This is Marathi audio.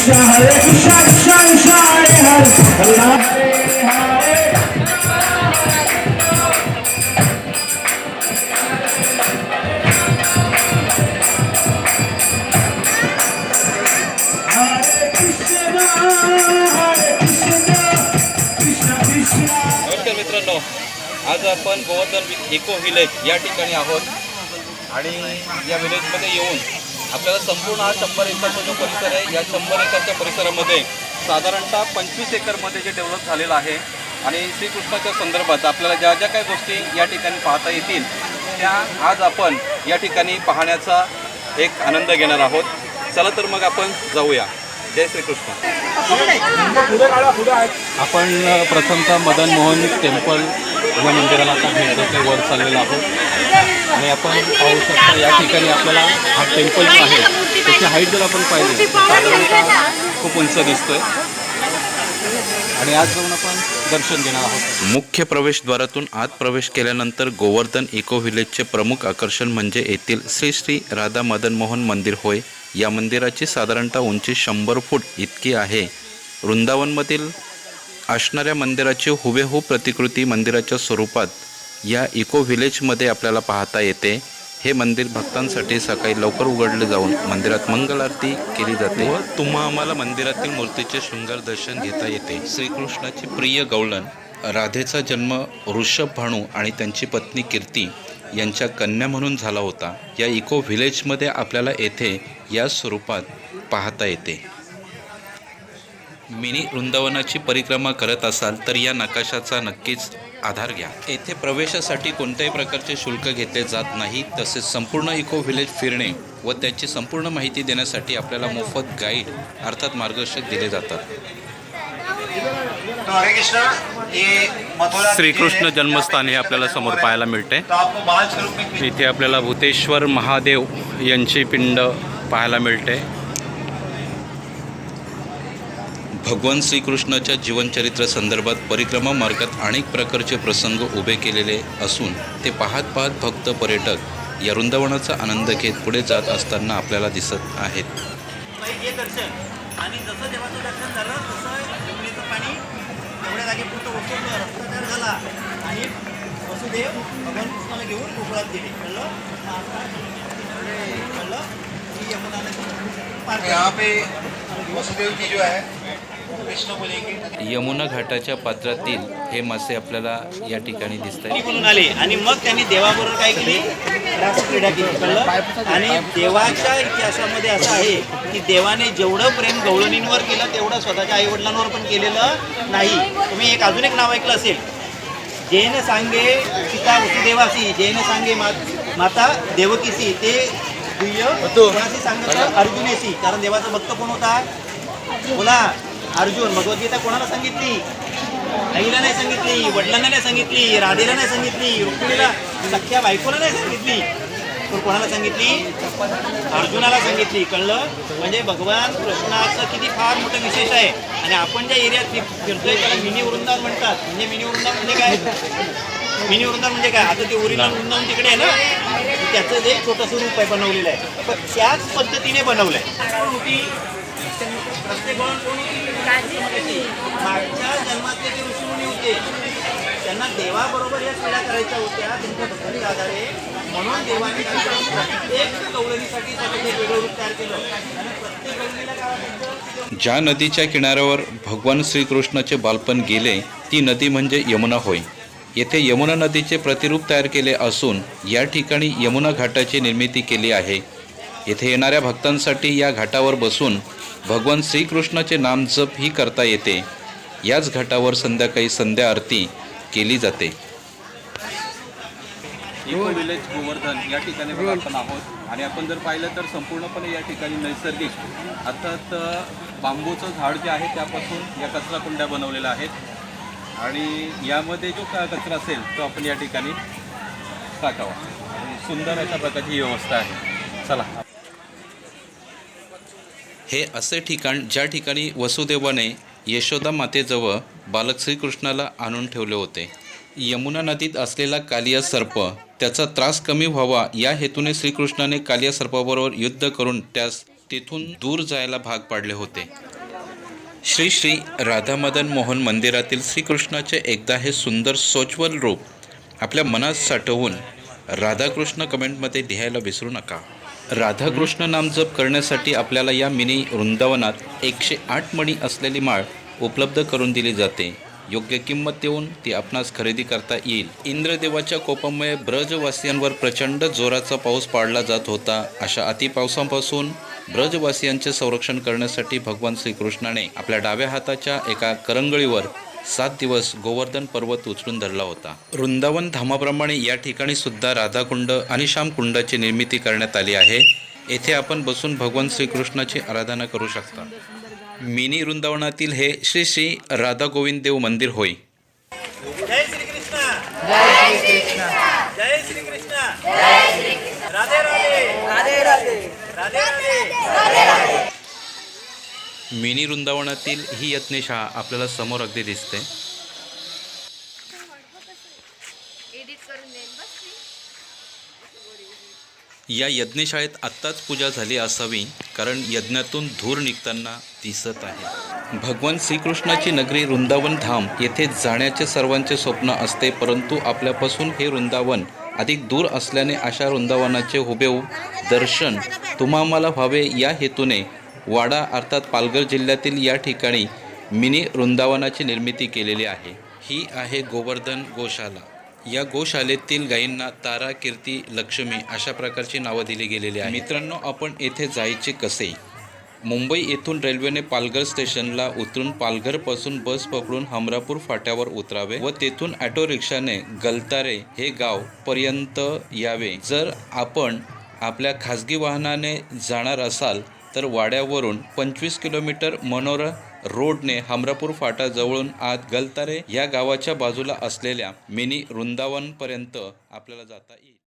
शाहरे खुशाल शाह आज आपण गोवर्धन इको व्हिलेज या ठिकाणी आहोत. आणि या व्हिलेजमध्ये येऊन आपल्याला संपूर्ण हा शंभर एकरचा जो परिसर आहे या शंभर एकरच्या परिसरामध्ये साधारणतः पंचवीस एकरमध्ये जे डेव्हलप झालेलं आहे आणि श्रीकृष्णाच्या संदर्भात आपल्याला ज्या ज्या काही गोष्टी या ठिकाणी पाहता येतील त्या आज आपण या ठिकाणी पाहण्याचा एक आनंद घेणार आहोत. चला तर मग आपण जाऊया. जय श्रीकृष्ण. आपण प्रथमतः मदन मोहन टेम्पल या मंदिराला आता भेट देते वर चाललेलो आहोत. आणि आपण पाहू शकता या ठिकाणी आपल्याला हा टेम्पल जो आहे. त्याची हाईट जर आपण पाहिली तर साधारणतः खूप उंच दिसतोय. आणि आज जाऊन आपण दर्शन घेणार आहोत. मुख्य प्रवेशद्वारातून आत प्रवेश केल्यानंतर गोवर्धन इको व्हिलेजचे प्रमुख आकर्षण म्हणजे येथील श्री श्री राधा मदन मोहन मंदिर होय. या मंदिराची साधारणतः उंची शंभर फूट इतकी आहे. वृंदावनमधील असणाऱ्या मंदिराची हुबेहूब प्रतिकृती मंदिराच्या स्वरूपात या इको व्हिलेजमध्ये आपल्याला पाहता येते. हे मंदिर भक्तांसाठी सकाळी लवकर उघडले जाऊन मंदिरात मंगल आरती केली जाते. व तुम्हा आम्हाला मंदिरातील मूर्तीचे शृंगार दर्शन घेता येते. श्रीकृष्णाची प्रिय गवळण राधेचा जन्म ऋषभ भानू आणि त्यांची पत्नी कीर्ती यांच्या कन्या म्हणून झाला होता. या इको व्हिलेजमध्ये आपल्याला येथे या स्वरूपात पाहता येते. मिनी वृंदावनाची परिक्रमा करत असाल तर या नकाशाचा नक्कीच आधार घ्या. येथे प्रवेशासाठी कोणत्याही प्रकारचे शुल्क घेतले जात नाही तसेच संपूर्ण इको व्हिलेज फिरणे व त्याची संपूर्ण माहिती देण्यासाठी आपल्याला मोफत गाईड अर्थात मार्गदर्शक दिले जातात. तो हरे कृष्णा ये मथुरा श्रीकृष्ण जन्मस्थान हे आपल्याला समोर पाहायला मिळते. इथे आपल्याला भूतेश्वर महादेव यांची पिंड पाहायला मिळते. भगवान श्रीकृष्णाच्या जीवनचरित्र संदर्भात परिक्रमा मार्गात अनेक प्रकारचे प्रसंग उभे केलेले असून ते पाहत पाहत भक्त पर्यटक या वृंदावनाचा आनंद घेत पुढे जात असताना आपल्याला दिसत आहेत. हे दर्शन. आणि जसं देवाचं दर्शन झालं तसं यमुनेचं पाणी एवढ्या जागेपुरतं ओसरलं रस्ता तयार झाला. आणि वसुदेव भगवान कृष्णाला घेऊन गोकुळात गेले. कळलं? कळलं? ही यमुना नदी पार यहाँ पे वसुदेव जी जो है यमुना घाटाच्या पात्रातील हे मासे आपल्याला या ठिकाणी दिसत आहेत. बोलून आले. आणि मग त्यांनी देवाबरोबर काय केली? रासक्रीडा केली कळलं आणि देवाच्या इतिहासामध्ये असं आहे की देवाने जेवढं प्रेम गवळणींवर केलं तेवढं स्वतःच्या आई वडिलांवर पण केलेलं नाही. तुम्ही एक अजून एक नाव ऐकलं असेल. जैन सांगे सीता वसुदेवासी जैन सांगे मा माता देवकीसी ते दुय्य कोणाशी सांगितलं अर्जुनेशी कारण देवाचा भक्त कोण होता? बोला. अर्जुन भगवद्गीता कोणाला सांगितली? आईला नाही सांगितली वडिलांना नाही सांगितली राधेला नाही सांगितली रुक्मिणीला सख्या बायकोला नाही सांगितली. पण कोणाला सांगितली? अर्जुनाला सांगितली. कळलं? म्हणजे भगवान कृष्णाचं किती फार मोठं विशेष आहे. आणि आपण ज्या एरियात फिर- फिरतोय त्याला मिनी वृंदावन म्हणतात. म्हणजे मिनी वृंदावन म्हणजे काय? मिनी वृंदावन म्हणजे काय? आता ते ओरिजिनल वृंदावन तिकडे आहे ना? त्याचं जे छोटंसं रूप आहे बनवलेलं आहे. पण त्याच पद्धतीने बनवलं आहे मागच्या जन्मातले जे ऋषीमुनी होते त्यांना देवाबरोबर या क्रीडा करायच्या होत्या त्यांच्या भक्तीच्या आधारे. म्हणून देवाने काय केलं? प्रत्येक कवळणीसाठी स्वतःचं वेगळं रूप तयार केलं. आणि प्रत्येक कवळणीला काय ज्या नदीच्या किनाऱ्यावर भगवान श्रीकृष्णाचे बालपण गेले ती नदी म्हणजे यमुना होय. येथे यमुना नदीचे प्रतिरूप तयार केले असून या ठिकाणी यमुना घाटाची निर्मिती केली आहे. येथे येणाऱ्या भक्तांसाठी या घाटावर बसून भगवान श्रीकृष्णाचे नामजप ही करता येते. याच घाटावर संध्याकाळी संध्या आरती केली जाते. इको विलेज गोवर्धन या ठिकाणी बघा आपण आहोत. आणि आपण जर पाहिलं तर संपूर्णपणे या ठिकाणी नैसर्गिक अर्थात बांबूचं झाड जे आहे त्यापासून या कचरा कुंड्या बनवलेल्या आहेत. आणि यामध्ये जो का कचरा असेल तो आपण या ठिकाणी टाकावा आणि सुंदर अशा प्रकारची व्यवस्था आहे. चला. हे असे ठिकाण ज्या ठिकाणी वसुदेवाने यशोदा मातेजवळ बालक श्रीकृष्णाला आणून ठेवले होते. यमुना नदीत असलेला कालिया सर्प त्याचा त्रास कमी व्हावा या हेतूने श्रीकृष्णाने कालिया सर्पाबरोबर युद्ध करून त्यास तेथून दूर जायला भाग पाडले होते. श्री श्री राधा मदन मोहन मंदिरातील श्रीकृष्णाचे एकदा हे सुंदर सोज्वल रूप आपल्या मनात साठवून राधाकृष्ण कमेंटमध्ये लिहायला विसरू नका. राधाकृष्ण नाम जप करण्यासाठी आपल्याला या मिनी वृंदावनात एकशे आठ मणी असलेली माळ उपलब्ध करून दिली जाते. योग्य किंमत देऊन ती आपणास खरेदी करता येईल. इंद्रदेवाच्या कोपामुळे ब्रजवासियांवर प्रचंड जोराचा पाऊस पाडला जात होता. अशा अतिपावसापासून ब्रजवासियांचे संरक्षण करण्यासाठी भगवान श्रीकृष्णाने आपल्या डाव्या हाताच्या एका करंगळीवर सात दिवस गोवर्धन पर्वत उचलून धरला होता. वृंदावन धामाप्रमाणे या ठिकाणी सुद्धा राधाकुंड आणि श्यामकुंडाची निर्मिती करण्यात आली आहे. येथे आपण बसून भगवान श्रीकृष्णाची आराधना करू शकता. मिनी वृंदावनातील हे श्री श्री राधा गोविंद देव मंदिर होय. जय श्रीकृष्ण. जय श्रीकृष्ण. जय श्रीकृष्ण. राधे राधे. राधे राधे. राधे राधे. मिनी वृंदावनातील ही यत्नेशाळा आपल्याला समोर अगदी दिसते. या यज्ञशाळेत आत्ताच पूजा झाली असावी कारण यज्ञातून धूर निघताना दिसत आहे. भगवान श्रीकृष्णाची नगरी वृंदावन धाम येथे जाण्याचे सर्वांचे स्वप्न असते परंतु आपल्यापासून हे वृंदावन अधिक दूर असल्याने अशा वृंदावनाचे हुबेहूब दर्शन तुम्हा मला व्हावे या हेतूने वाडा अर्थात पालघर जिल्ह्यातील या ठिकाणी मिनी वृंदावनाची निर्मिती केलेली आहे. ही आहे गोवर्धन गोशाला. या गोशालेतील गायींना तारा कीर्ती लक्ष्मी अशा प्रकारची नावं दिली गेलेली आहे मित्रांनो आपण येथे जायचे कसे? मुंबई येथून रेल्वेने पालघर स्टेशनला उतरून पालघरपासून बस पकडून हमरापूर फाट्यावर उतरावे व तेथून ऑटो रिक्षाने गलतारे हे गाव पर्यंत यावे. जर आपण आपल्या खाजगी वाहनाने जाणार असाल तर वाड्यावरून पंचवीस किलोमीटर मनोर रोडने हमरापूर फाटाजवळून आत गलतारे या गावाच्या बाजूला असलेल्या मिनी वृंदावनपर्यंत आपल्याला जाता येईल.